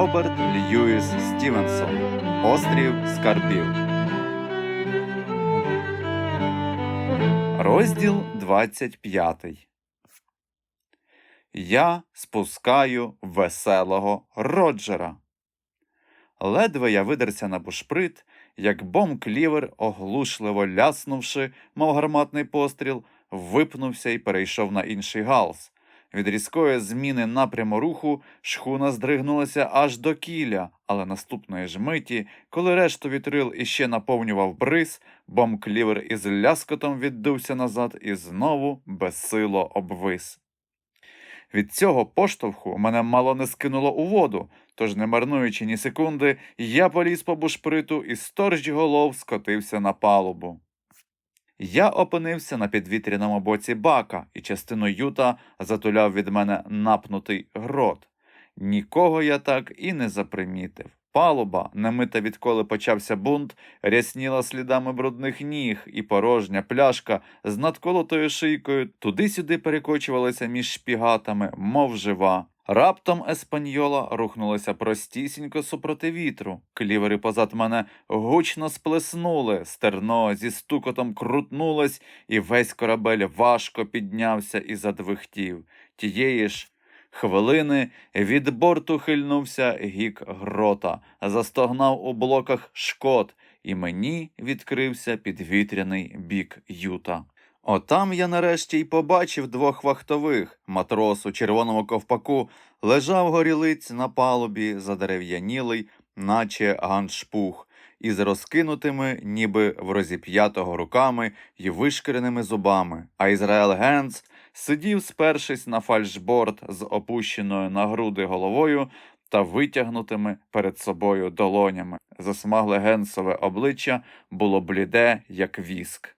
Роберт Льюіс Стівенсон Острів Скарбів. Розділ 25. Я спускаю веселого Роджера. Ледве я видерся на бушприт, як бом клівер, оглушливо ляснувши, мов гарматний постріл, випнувся і перейшов на інший галс. Від різкої зміни напряму руху шхуна здригнулася аж до кіля, але наступної ж миті, коли решту вітрил іще наповнював бриз, бомклівер із ляскотом віддувся назад і знову безсило обвис. Від цього поштовху мене мало не скинуло у воду, тож, не марнуючи ні секунди, я поліз по бушприту і сторч голов скотився на палубу. Я опинився на підвітряному боці бака, і частину юта затуляв від мене напнутий грот. Нікого я так і не запримітив. Палуба, немита відколи почався бунт, рясніла слідами брудних ніг, і порожня пляшка з надколотою шийкою туди-сюди перекочувалася між шпігатами, мов жива. Раптом еспаньола рухнулася простісінько супроти вітру. Клівери позад мене гучно сплеснули, стерно зі стукотом крутнулось, і весь корабель важко піднявся і задвихтів. Тієї ж хвилини від борту хильнувся гік грота, застогнав у блоках шкот, і мені відкрився підвітряний бік юта. Отам я нарешті й побачив двох вахтових. Матрос у червоному ковпаку лежав горілиць на палубі, задерев'янілий, наче ганшпух, із розкинутими, ніби в розіп'ятого руками й вишкіреними зубами. А Ізраїл Генц сидів, спершись на фальшборд з опущеною на груди головою та витягнутими перед собою долонями. Засмагле Генсове обличчя було бліде, як віск.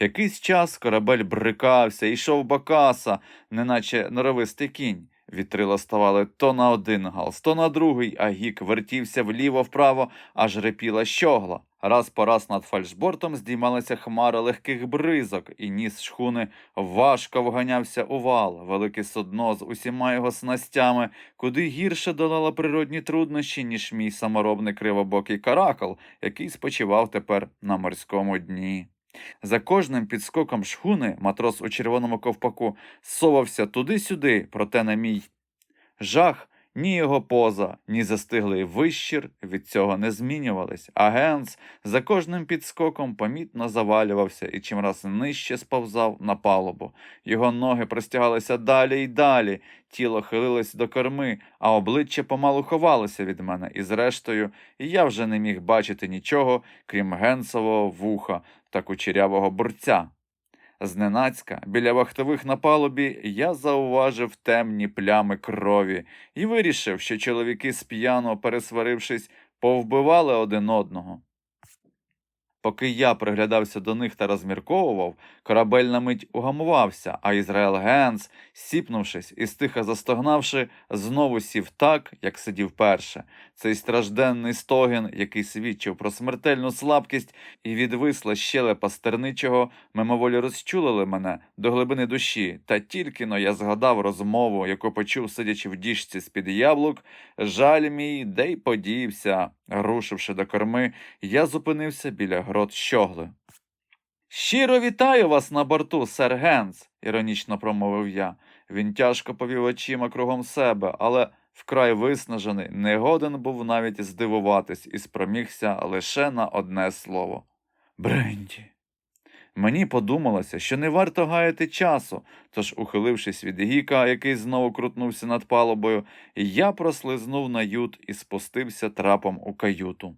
Якийсь час корабель брикався, йшов бакаса, неначе норовистий кінь. Вітрила ставали то на один галс, то на другий, а гік вертівся вліво-вправо, аж репіла щогла. Раз по раз над фальшбортом здіймалася хмара легких бризок, і ніс шхуни важко вганявся у вал, велике судно з усіма його снастями, куди гірше долало природні труднощі, ніж мій саморобний кривобокий каракал, який спочивав тепер на морському дні. За кожним підскоком шхуни матрос у червоному ковпаку совався туди-сюди, проте на мій жах ні його поза, ні застиглий вищір від цього не змінювались, а Генс за кожним підскоком помітно завалювався і чимраз нижче сповзав на палубу. Його ноги простягалися далі й далі, тіло хилилось до корми, а обличчя помалу ховалося від мене, і зрештою я вже не міг бачити нічого, крім генсового вуха та кучерявого бурця. Зненацька, біля вахтових на палубі, я зауважив темні плями крові і вирішив, що чоловіки сп'яно, пересварившись, повбивали один одного. Поки я приглядався до них та розмірковував, корабель на мить угамувався, а Ізраїл Генс, сіпнувшись і стиха застогнавши, знову сів так, як сидів перше. Цей стражденний стогін, який свідчив про смертельну слабкість і відвисла щелепа стерничого, мимоволі розчулили мене до глибини душі, та тільки но я згадав розмову, яку почув, сидячи в діжці з-під яблук, жаль мій, де й подівся. Рушивши до корми, я зупинився біля грот щогли. Щиро вітаю вас на борту, сер Генс, іронічно промовив я. Він тяжко повів очима кругом себе, але вкрай виснажений, не годен був навіть здивуватись і спромігся лише на одне слово. Бренді. Мені подумалося, що не варто гаяти часу, тож, ухилившись від гіка, який знову крутнувся над палубою, я прослизнув на ют і спустився трапом у каюту.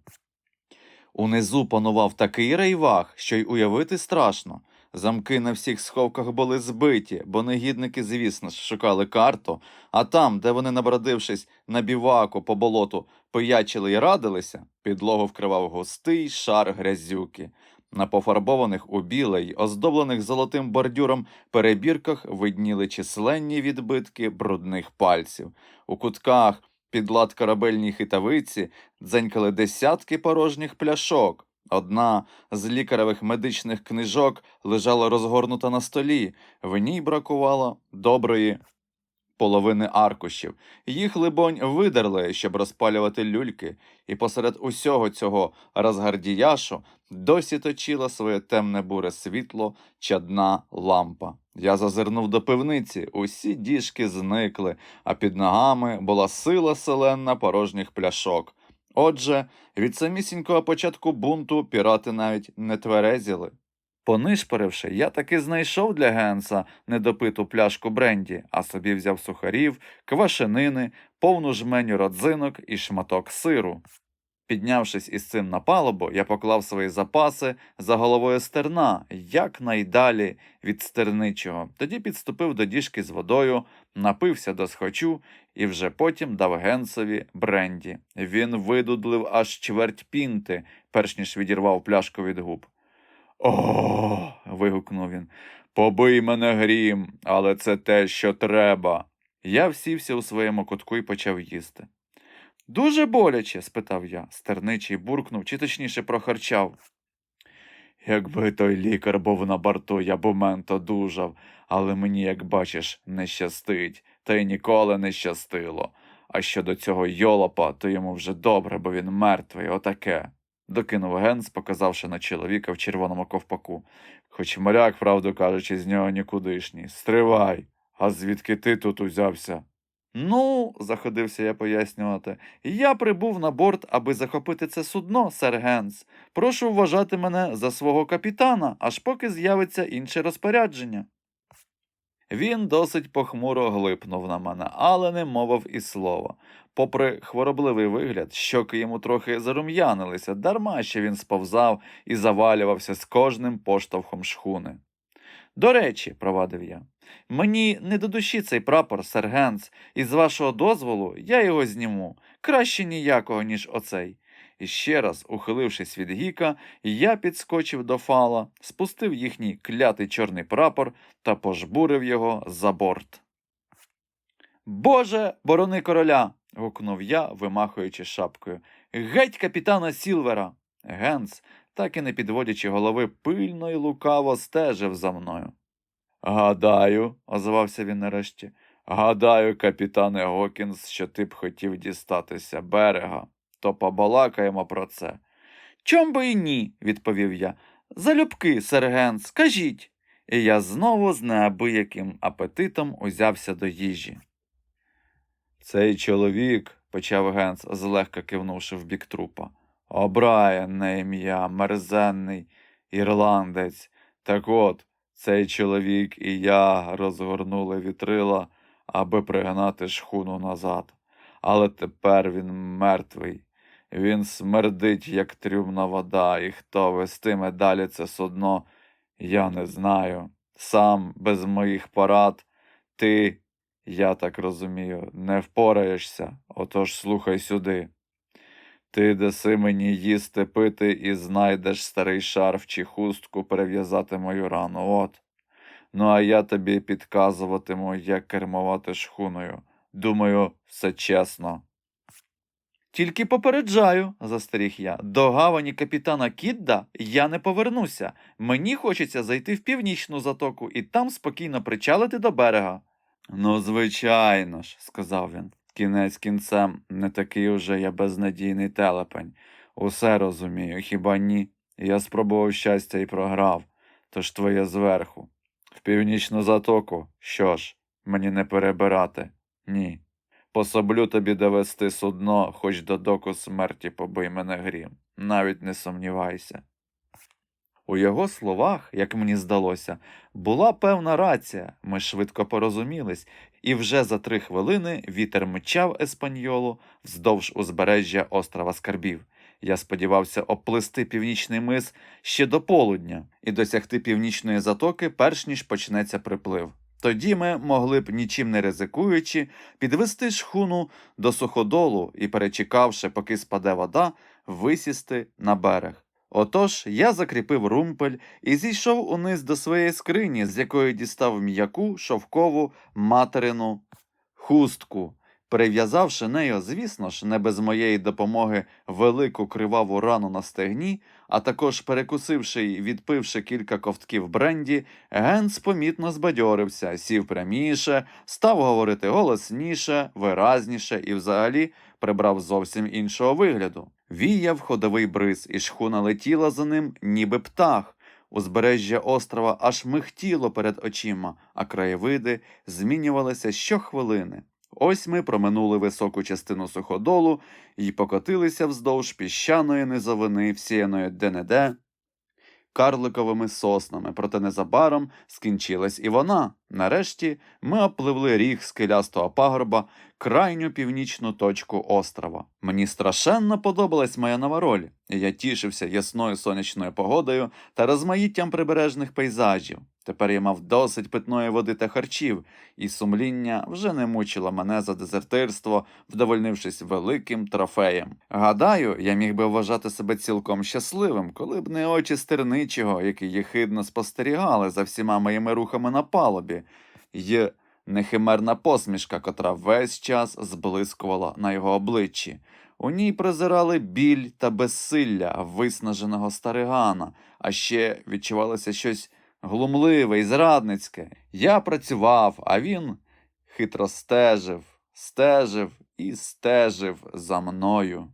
Унизу панував такий рейвах, що й уявити страшно. Замки на всіх сховках були збиті, бо негідники, звісно шукали карту, а там, де вони, набродившись на біваку по болоту, пиячили й радилися, підлогу вкривав густий шар грязюки. На пофарбованих у біле й оздоблених золотим бордюром перебірках видніли численні відбитки брудних пальців. У кутках під лад корабельній хитавиці дзенькали десятки порожніх пляшок. Одна з лікаревих медичних книжок лежала розгорнута на столі, в ній бракувало доброї половини аркушів. Їх, либонь, видерли, щоб розпалювати люльки, і посеред усього цього розгардіяшу досі точила своє темне буре світло чадна лампа. Я зазирнув до пивниці, усі діжки зникли, а під ногами була сила селенна порожніх пляшок. Отже, від самісінького початку бунту пірати навіть не тверезіли. Понишпоривши, я таки знайшов для Генса недопиту пляшку бренді, а собі взяв сухарів, квашенини, повну жменю родзинок і шматок сиру. Піднявшись із цим на палубу, я поклав свої запаси за головою стерна, якнайдалі від стерничого. Тоді підступив до діжки з водою, напився до схочу і вже потім дав Генсові бренді. Він видудлив аж чверть пінти, перш ніж відірвав пляшку від губ. О. вигукнув він. Побий мене грім, але це те, що треба. Я всівся у своєму кутку і почав їсти. Дуже боляче? спитав я. Стерничий буркнув, чи точніше прохарчав. Якби той лікар був на борту, я б умент одужав, але мені, як бачиш, не щастить, та й ніколи не щастило. А щодо цього йолопа, то йому вже добре, бо він мертвий, отаке. Докинув Генс, показавши на чоловіка в червоному ковпаку. Хоч моряк, правду кажучи, з нього нікудишній. Стривай, а звідки ти тут узявся? Ну, заходився я пояснювати, я прибув на борт, аби захопити це судно, сер Генс. Прошу вважати мене за свого капітана, аж поки з'явиться інше розпорядження. Він досить похмуро глипнув на мене, але не мовив і слова. Попри хворобливий вигляд, щоки йому трохи зарум'янилися, дарма що він сповзав і завалювався з кожним поштовхом шхуни. До речі, провадив я, мені не до душі цей прапор, сер Генс, і з вашого дозволу я його зніму. Краще ніякого, ніж оцей. І ще раз, ухилившись від гіка, я підскочив до фала, спустив їхній клятий чорний прапор та пожбурив його за борт. Боже, борони короля. Гукнув я, вимахуючи шапкою. Геть капітана Сілвера. Генс, так і не підводячи голови, пильно й лукаво стежив за мною. Гадаю, озвався він нарешті. Гадаю, капітане Гокінс, що ти б хотів дістатися берега. То побалакаємо про це. Чом би і ні, відповів я. Залюбки, сер Генс, скажіть. І я знову з неабияким апетитом узявся до їжі. Цей чоловік, почав Генс, злегка кивнувши в бік трупа. Обраян на ім'я, мерзенний ірландець. Так от, цей чоловік і я розгорнули вітрила, аби пригнати шхуну назад. Але тепер він мертвий. Він смердить, як трюмна вода, і хто вестиме далі це судно, я не знаю. Сам без моїх порад, ти, я так розумію, не впораєшся, отож слухай сюди. Ти даси мені їсти пити і знайдеш старий шарф чи хустку перев'язати мою рану. От. Ну, а я тобі підказуватиму, як кермувати шхуною. Думаю, все чесно. Тільки попереджаю, застеріг я, до гавані капітана Кідда я не повернуся. Мені хочеться зайти в північну затоку і там спокійно причалити до берега. Ну, звичайно ж, сказав він. Кінець кінцем не такий уже я безнадійний телепень. Усе розумію, хіба ні? Я спробував щастя і програв, тож твоє зверху. В північну затоку, що ж, мені не перебирати? Ні. Пособлю тобі довести судно, хоч до доку смерті побий мене грім. Навіть не сумнівайся. У його словах, як мені здалося, була певна рація. Ми швидко порозумілись, і вже за три хвилини вітер мчав еспаньолу вздовж узбережжя острова Скарбів. Я сподівався оплисти північний мис ще до полудня і досягти північної затоки, перш ніж почнеться приплив. Тоді ми могли б, нічим не ризикуючи, підвести шхуну до суходолу і, перечекавши, поки спаде вода, висісти на берег. Отож я закріпив румпель і зійшов униз до своєї скрині, з якої дістав м'яку шовкову материну хустку, прив'язавши нею, звісно ж, не без моєї допомоги велику криваву рану на стегні, а також перекусивши й відпивши кілька ковтків бренді, Генс помітно збадьорився, сів пряміше, став говорити голосніше, виразніше і взагалі прибрав зовсім іншого вигляду. Віяв ходовий бриз, і шхуна летіла за ним, ніби птах. Узбережжя острова аж михтіло перед очима, а краєвиди змінювалися щохвилини. Ось ми проминули високу частину суходолу і покотилися вздовж піщаної низовини, всіяної де-не-де карликовими соснами, проте незабаром скінчилась і вона. Нарешті ми опливли ріг скелястого пагорба, крайню північну точку острова. Мені страшенно подобалась моя нова роль, я тішився ясною сонячною погодою та розмаїттям прибережних пейзажів. Тепер я мав досить питної води та харчів, і сумління вже не мучило мене за дезертирство, вдовольнившись великим трофеєм. Гадаю, я міг би вважати себе цілком щасливим, коли б не очі стерничого, які єхидно спостерігали за всіма моїми рухами на палубі, й нехимерна посмішка, котра весь час зблискувала на його обличчі. У ній прозирали біль та безсилля виснаженого старигана, а ще відчувалося щось глумливе і зрадницьке. Я працював, а він хитро стежив, стежив і стежив за мною.